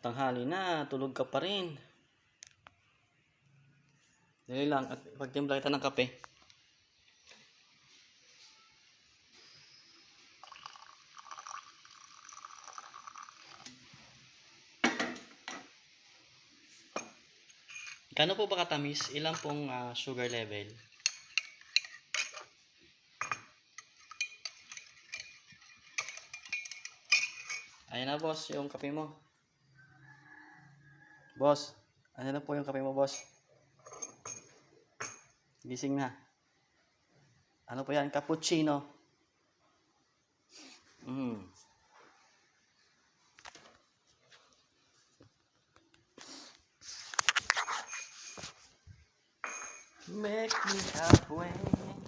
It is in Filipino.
Tanghali na, tulog ka pa rin. Dali lang, at pagtimpla kita ng kape. Kano po ba katamis? Ilan pong ah, sugar level? Ayan na boss, yung kape mo. Boss, ano na po yung kape mo boss? Gising na. Ano po yan? Cappuccino. Mm. Make me halfway.